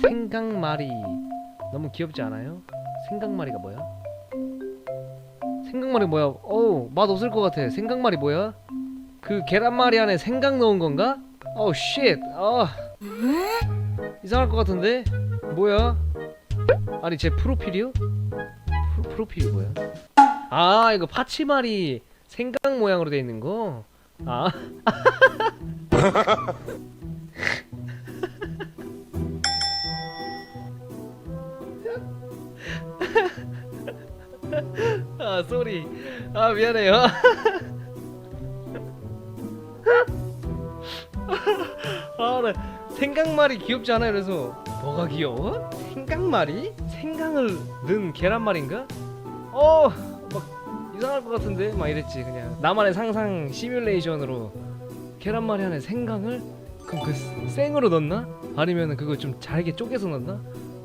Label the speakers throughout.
Speaker 1: 생강말이 너무 귀엽지 않아요? 생강말이가 뭐야? 생강말이 뭐야? 어우 맛 없을 것 같아 생강말이 뭐야? 그 계란말이 안에 생강 넣은 건가? 어우 쉣 아 이상할 것 같은데? 뭐야? 아니 제 프로필이요? 프로, 프로필이 뭐야? 아 이거 파치말이 생강 모양으로 돼 있는 거? 아 아 쏘리 아 미안해요 아 나 생강말이 귀엽지 않아요 그래서 뭐가 귀여워? 생강말이? 생강을 넣은 계란말인가? 어 막 이상할 것 같은데 막 이랬지 그냥 나만의 상상 시뮬레이션으로 계란말이 안에 생강을 그럼 그 생으로 넣나? 아니면 그거 좀 잘게 쪼개서 넣나?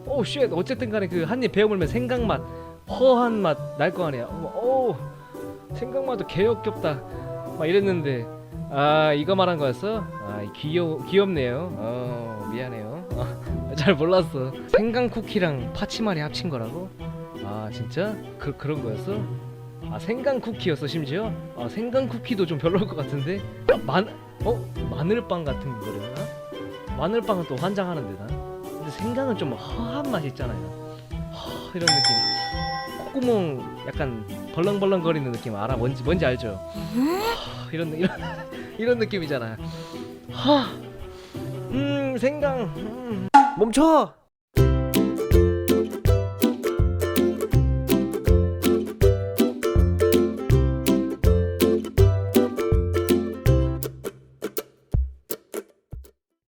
Speaker 1: 오쉣 어쨌든 간에 그 한 입 베어물면 생강 맛 허한 맛 날 거 아니야. 어우 생각만도 개역겹다. 막 이랬는데 아 이거 말한 거였어? 아 귀여 귀엽네요. 어 미안해요. 어, 잘 몰랐어. 생강 쿠키랑 파치말이 합친 거라고? 아 진짜? 그 그런 거였어? 아 생강 쿠키였어 심지어? 아 생강 쿠키도 좀 별로일 것 같은데? 아, 만 어? 마늘빵 같은 거려나? 마늘빵은 또 환장하는데 난. 근데 생강은 좀 허한 맛이 있잖아요. 허, 이런 느낌. 콧구멍 약간 벌렁벌렁거리는 느낌 알아? 뭔지 뭔지 알죠? 하, 이런 이런 이런 느낌이잖아. 하, 음 생강. 음. 멈춰.